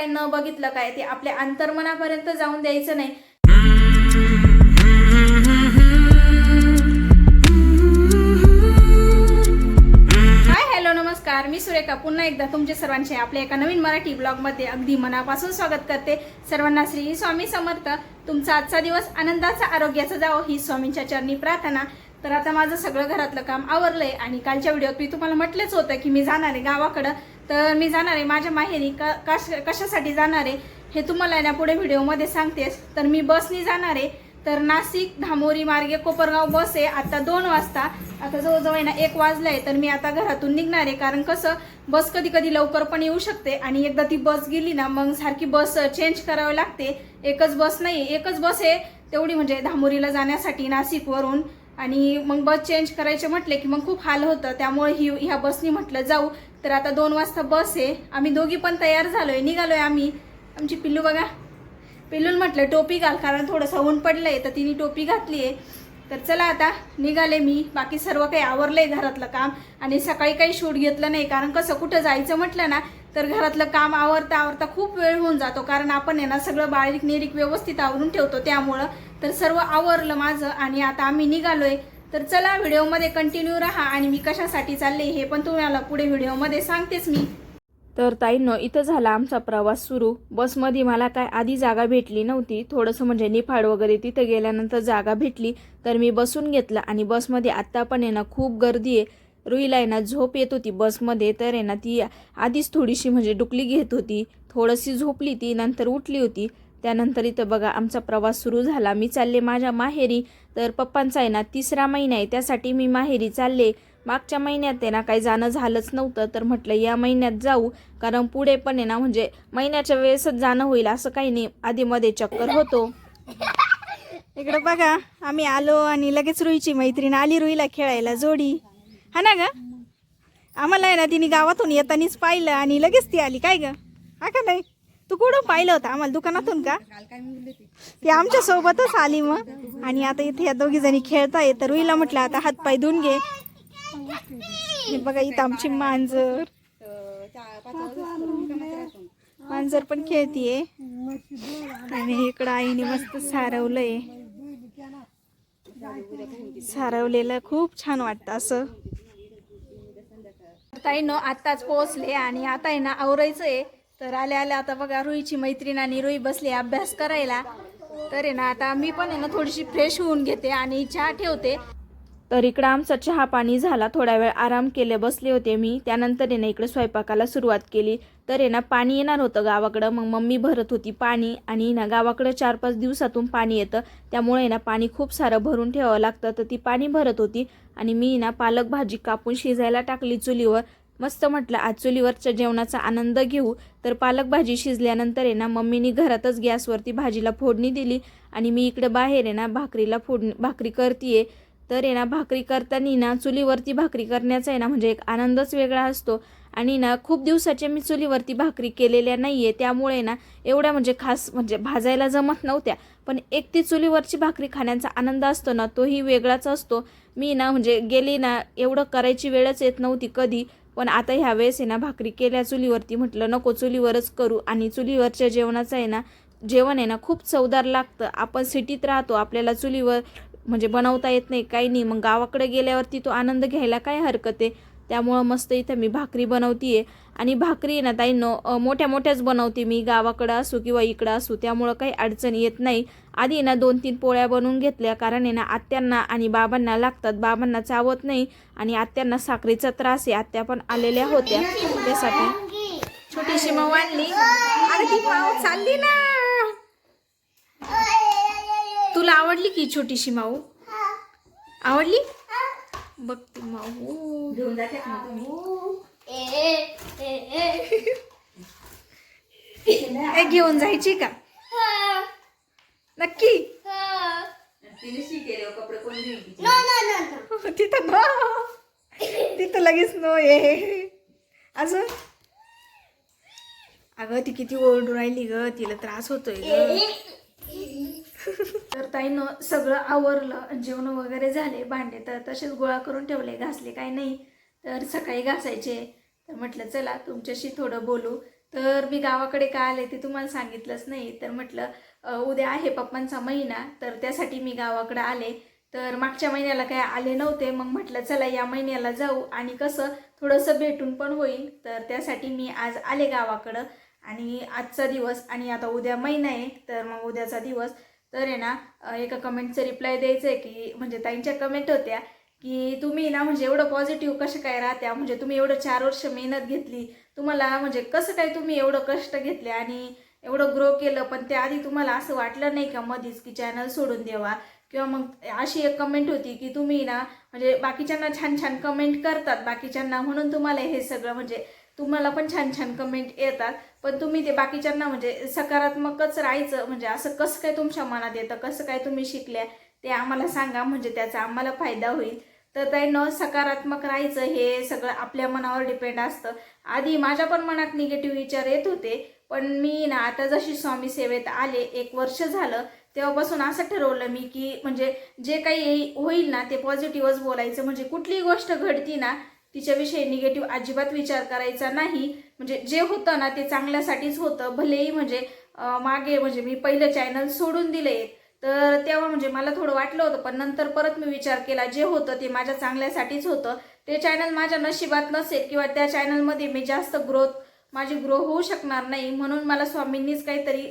न बघितलं काय ते आपल्या अंतर्मनापर्यंत जाऊन द्यायचं नाही. हाय हॅलो नमस्कार. मी सुरेखा. पुन्हा एकदा तुमचे सर्वांचे आपल्या एका नवीन मराठी ब्लॉगमध्ये अगदी मनापासून स्वागत करते. सर्वांना श्री स्वामी समर्थ. तुमचा आजचा दिवस आनंदाचा आरोग्याचा जावो ही स्वामींच्या चरणी प्रार्थना. तर आता माझं सगळं घरातलं काम आवरलंय आणि कालच्या व्हिडिओत मी तुम्हाला म्हटलंच होतं की मी जाणार आहे गावाकडं. तर मी जाणार आहे. माझ्या माहेरी का कश कशासाठी जाणार आहे हे तुम्हाला ना पुढे व्हिडिओमध्ये सांगतेस. तर मी बसनी जाणार आहे. तर नाशिक धामोरी मार्गे कोपरगाव बस आहे. आता दोन वाजता. आता जवळजवळ आहे ना एक वाजलाय. तर मी आता घरातून निघणार आहे. कारण कसं बस कधी कधी लवकर पण येऊ शकते आणि एकदा ती बस गेली ना मग सारखी बस चेंज करावी लागते. एकच बस नाही एकच बस आहे तेवढी म्हणजे धामोरीला जाण्यासाठी नाशिकवरून. आणि मग बस चेंज करायचे म्हटले की मग खूप हाल होतं. त्यामुळे ही ह्या बसनी म्हटलं जाऊ. तर आता दोन वाजता बस आहे. आम्ही दोघी पण तयार झालोय. निघालोय आम्ही. आमची पिल्लू बघा. पिल्लूल म्हटलं टोपी घाल कारण थोडंसं ऊन पडलंय तर तिने टोपी घातली आहे तर चला आता निघाले मी. बाकी सर्व काही आवरलंय घरातलं काम. आणि सकाळी काही शूट घेतलं नाही कारण कसं कुठं जायचं म्हटलं ना तर घरातलं काम आवरता आवरता खूप वेळ होऊन जातो. कारण आपण आहे ना सगळं बारीक निरीक व्यवस्थित आवरून ठेवतो त्यामुळं. तर सर्व आवरलं माझं आणि आता आम्ही निघालोय. तर चला व्हिडिओमध्ये कंटिन्यू राहा आणि मी कशासाठी चालले हे पण तुम्हाला पुढे व्हिडिओमध्ये सांगतेच मी. तर ताईंनो इथं झाला आमचा प्रवास सुरू. बसमध्ये मला काय आधी जागा भेटली नव्हती. थोडंसं म्हणजे निफाड वगैरे तिथं गेल्यानंतर जागा भेटली. तर मी बसून घेतलं आणि बसमध्ये आत्ता पण आहे ना खूप गर्दी आहे. रुईला आहे ना झोप येत होती बसमध्ये. तर आहे ना ती आधीच थोडीशी म्हणजे डुकली घेत होती. थोडीशी झोपली ती नंतर उठली होती. त्यानंतर इथं बघा आमचा प्रवास सुरू झाला. मी चालले माझ्या माहेरी. तर पप्पांचा आहे ना तिसरा महिना आहे त्यासाठी मी माहेरी चालले. मागच्या महिन्यात आहे ना काही जाणं झालंच नव्हतं तर म्हटलं या महिन्यात जाऊ. कारण पुढे पण आहे ना म्हणजे महिन्याच्या वेळेसच जाणं होईल असं काही नाही. आधीमध्ये चक्कर होतो. इकडं बघा आम्ही आलो आणि लगेच रुईची मैत्रीण आली रुईला खेळायला जोडी. हा ना ग? आम्हाला आहे ना तिने गावातून येतानीच पाहिलं आणि लगेच ती आली. काय ग? हा का नाही? तू कुठं पाहिलं होतं आम्हाला दुकानातून का? ती आमच्या सोबतच आली मग. आणि आता इथे या दोघी जणी खेळताय तर रुईला म्हटलं आता हातपाय धुवून घे. बघा इथं आमची मांजर. मांजर पण खेळतीये. आणि इकडं आईने मस्त सारवलंय. सारवलेलं खूप छान वाटतं असं. ताई न आत्ताच पोहोचले आणि आता आहे ना आवरायचं आहे तर आल्या आल्या आता बघा रुईची मैत्रीण आणि रुई बसली अभ्यास करायला. तर आहे ना आता मी पण आहे ना थोडीशी फ्रेश होऊन घेते आणि चहा ठेवते. तर इकडं आमचा चहा पाणी झाला. थोडा वेळ आराम केले बसले होते मी. त्यानंतर आहे ना इकडे स्वयंपाकाला सुरुवात केली. तर आहे ना पाणी येणार होतं गावाकडं. मग मम्मी भरत होती पाणी आणि ना गावाकडं चार पाच दिवसातून पाणी येतं. त्यामुळे ना पाणी खूप सारं भरून ठेवावं लागतं. तर ती पाणी भरत होती आणि मी ना पालक भाजी कापून शिजायला टाकली चुलीवर. मस्त म्हटलं आज चुलीवरच्या जेवणाचा आनंद घेऊ. तर पालक भाजी शिजल्यानंतर आहे ना मम्मीनी घरातच गॅसवरती भाजीला फोडणी दिली आणि मी इकडे बाहेर आहे ना भाकरीला फोडणी भाकरी करतीये. तर आहे ना भाकरी करताना ना चुलीवरती भाकरी करण्याचा आहे ना म्हणजे एक आनंदच वेगळा असतो. आणि ना खूप दिवसाचे मी चुलीवरती भाकरी केलेल्या नाही आहे त्यामुळे ना एवढ्या म्हणजे खास म्हणजे भाजायला जमत नव्हत्या. पण एक ती चुलीवरची भाकरी खाण्याचा आनंद असतो ना तोही वेगळाच असतो. मी ना म्हणजे गेली ना एवढं करायची वेळच येत नव्हती कधी. पण आता ह्या वेळेस आहे ना भाकरी केल्या चुलीवरती म्हटलं नको चुलीवरच करू. आणि चुलीवरच्या जेवणाचं आहे ना जेवण आहे ना खूप चवदार लागतं. आपण सिटीत राहतो आपल्याला चुलीवर म्हणजे बनवता येत नाही काही नाही. मग गावाकडे गेल्यावरती तो आनंद घ्यायला काय हरकत आहे? त्यामुळं मस्त इथं मी भाकरी बनवतीये. आणि भाकरी ना ताई न मोठ्या मोठ्याच बनवते मी गावाकडं असू किंवा इकडं असू त्यामुळं काही अडचण येत नाही. आधी ना दोन तीन पोळ्या बनवून घेतल्या कारण आहे ना आत्यांना आणि बाबांना लागतात बाबांना चावत नाही आणि आत्यांना साखरेचा त्रास आहे आत्या पण आलेल्या होत्या. त्यासाठी छोटीशी माऊ आणली. अरे ती माऊ चालली ना. तुला आवडली की छोटीशी माऊ? आवडली? बघ ती माऊ घेऊन जाते ए घेऊन जायची का? नक्की. तिने शिकेले कपडे कोण घेऊन तिचे? तिथं नो. तिथं लगेच नो ये. अजून? अगं ती किती ओरडू राहिली ग तिला त्रास होतोय ग. तर ताईनं सगळं आवरलं जेवण वगैरे झाले भांडे तर तसेच गोळा करून ठेवले घासले काय नाही. तर सकाळी घासायचे. तर म्हटलं चला तुमच्याशी थोडं बोलू. तर मी गावाकडे का आले ते तुम्हाला सांगितलंच नाही. तर म्हटलं उद्या आहे पप्पांचा महिना तर त्यासाठी मी गावाकडे आले. तर मागच्या महिन्याला काय आले नव्हते. मग म्हटलं चला या महिन्याला जाऊ आणि कसं थोडंसं भेटून पण होईल. तर त्यासाठी मी आज आले गावाकडं. आणि आजचा दिवस आणि आता उद्या महिना आहे तर मग उद्याचा दिवस. तर आहे ना एका कमेंटचं रिप्लाय द्यायचं आहे की म्हणजे ताईंच्या कमेंट होत्या की तुम्ही ना म्हणजे एवढं पॉझिटिव्ह कसं काय राहत्या? म्हणजे तुम्ही एवढं चार वर्ष मेहनत घेतली. तुम्हाला म्हणजे कसं काय तुम्ही एवढं कष्ट घेतले आणि एवढं ग्रो केलं? पण त्याआधी तुम्हाला असं वाटलं नाही का मधीच की चॅनल सोडून द्यावा? किंवा मग अशी एक कमेंट होती की तुम्ही ना म्हणजे बाकीच्यांना छान छान कमेंट करतात. बाकीच्यांना म्हणून तुम्हाला हे सगळं म्हणजे तुम्हाला पण छान छान कमेंट येतात. पण तुम्ही ते बाकीच्यांना म्हणजे सकारात्मकच राहायचं म्हणजे असं कसं काय तुमच्या मनात येतं कसं काय तुम्ही शिकल्या ते आम्हाला सांगा म्हणजे त्याचा आम्हाला फायदा होईल. तर त्यानं सकारात्मक राहायचं हे सगळं आपल्या मनावर डिपेंड असतं. आधी माझ्या पण मनात निगेटिव्ह विचार येत होते पण मी ना आता जशी स्वामी सेवेत आले एक वर्ष झालं तेव्हापासून असं ठरवलं मी की म्हणजे जे काही होईल ना ते पॉझिटिव्हच बोलायचं. म्हणजे कुठलीही गोष्ट घडती ना तिच्याविषयी निगेटिव्ह अजिबात विचार करायचा नाही. म्हणजे जे होतं ना ते चांगल्यासाठीच होतं. भलेही म्हणजे मागे म्हणजे मी पहिलं चॅनल सोडून दिले तर तेव्हा म्हणजे मला थोडं वाटलं होतं. पण नंतर परत मी विचार केला जे होतं ते माझ्या चांगल्यासाठीच होतं. ते चॅनल माझ्या नशिबात नसेल किंवा त्या चॅनलमध्ये मी जास्त ग्रोथ माझी ग्रो होऊ शकणार नाही म्हणून मला स्वामींनीच काहीतरी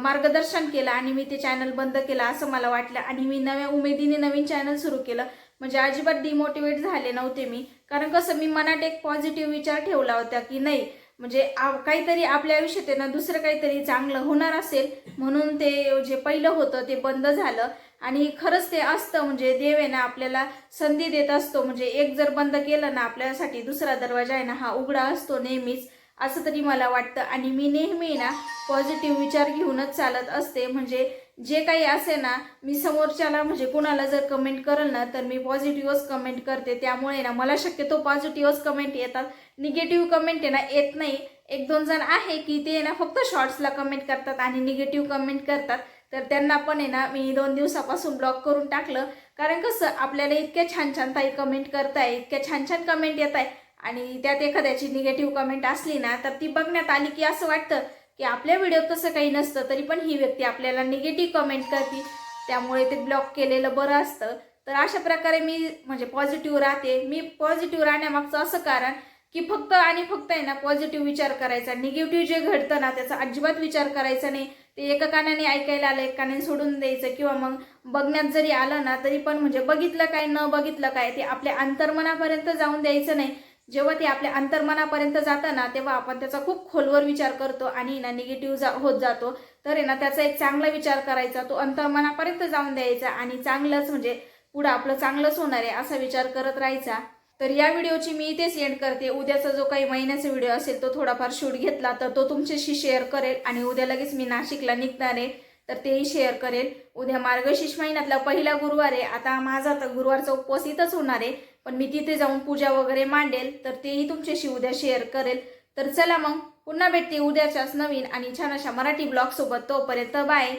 मार्गदर्शन केलं आणि मी ते चॅनल बंद केलं असं मला वाटलं. आणि मी नव्या उमेदीने नवीन चॅनल सुरू केलं. म्हणजे अजिबात डिमोटिवेट झाले नव्हते मी. कारण कसं मी मनात एक पॉझिटिव्ह विचार ठेवला होता की नाही म्हणजे आ- काहीतरी आपल्या आयुष्यात ना दुसरं काहीतरी चांगलं होणार असेल. म्हणून ते जे पहिलं होतं ते बंद झालं. आणि खरंच ते असतं म्हणजे देव आहे ना आपल्याला संधी देत असतो. म्हणजे एक जर बंद केलं ना आपल्यासाठी दुसरा दरवाजा आहे ना हा उघडा असतो नेहमीच. असं तरी मला वाटतं. आणि मी नेहमी ना पॉझिटिव्ह विचार घेऊनच चालत असते. म्हणजे जे काही असे ना मी समोरच्याला म्हणजे कुणाला जर कमेंट करेल ना तर मी पॉझिटिव्हच कमेंट करते. त्यामुळे ना मला शक्यतो पॉझिटिव्हच कमेंट येतात. निगेटिव्ह कमेंट आहे ना येत नाही. एक दोन जण आहे की ते ना फक्त शॉर्ट्सला कमेंट करतात आणि निगेटिव्ह कमेंट करतात. तर त्यांना पण आहे ना मी दोन दिवसापासून ब्लॉक करून टाकलं. कारण कसं आपल्याला इतक्या छान छान ताई कमेंट करताय इतक्या छान छान कमेंट येत आहे आणि त्यात एखाद्याची निगेटिव्ह कमेंट असली ना तर ती बघण्यात आली की असं वाटतं की आपल्या व्हिडिओत तसं काही नसतं तरी पण ही व्यक्ती आपल्याला निगेटिव्ह कमेंट करते. त्यामुळे ते ब्लॉक केलेलं बरं असतं. तर अशा प्रकारे मी म्हणजे पॉझिटिव्ह राहते. मी पॉझिटिव्ह राहण्यामागचं असं कारण की फक्त आणि फक्त आहे ना पॉझिटिव्ह विचार करायचा. निगेटिव्ह जे घडतं ना त्याचा अजिबात विचार करायचा नाही. ते एका कानाने ऐकायला आलं एक कानाने सोडून द्यायचं. किंवा मग बघण्यात जरी आलं ना तरी पण म्हणजे बघितलं काय न बघितलं काय ते आपल्या अंतर्मनापर्यंत जाऊन द्यायचं नाही. जेव्हा ते आपल्या अंतर्मनापर्यंत जातं ना तेव्हा आपण त्याचा खूप खोलवर विचार करतो आणि ना निगेटिव्ह जा होत जातो. तर आहे ना त्याचा एक चांगला विचार करायचा तो अंतर्मनापर्यंत जाऊन द्यायचा आणि चांगलंच म्हणजे पुढं आपलं चांगलंच होणार आहे असा विचार करत राहायचा. तर या व्हिडिओची मी इथेच एंड करते. उद्याचा जो काही महिन्याचा व्हिडिओ असेल तो थोडाफार शूट घेतला तर तो तुमच्याशी शेअर करेल आणि उद्या लगेच मी नाशिकला निघणार आहे. तर तेही शेअर करेल. उद्या मार्गशीर्ष महिन्यातला पहिला गुरुवार आहे. आता माझा तर गुरुवारचा उपवास इथंच होणार आहे. पण मी तिथे जाऊन पूजा वगैरे मांडेल तर तेही तुमच्याशी उद्या शेअर करेल. तर चला मग पुन्हा भेटते उद्याच्याच नवीन आणि छान अशा मराठी ब्लॉगसोबत तोपर्यंत बाय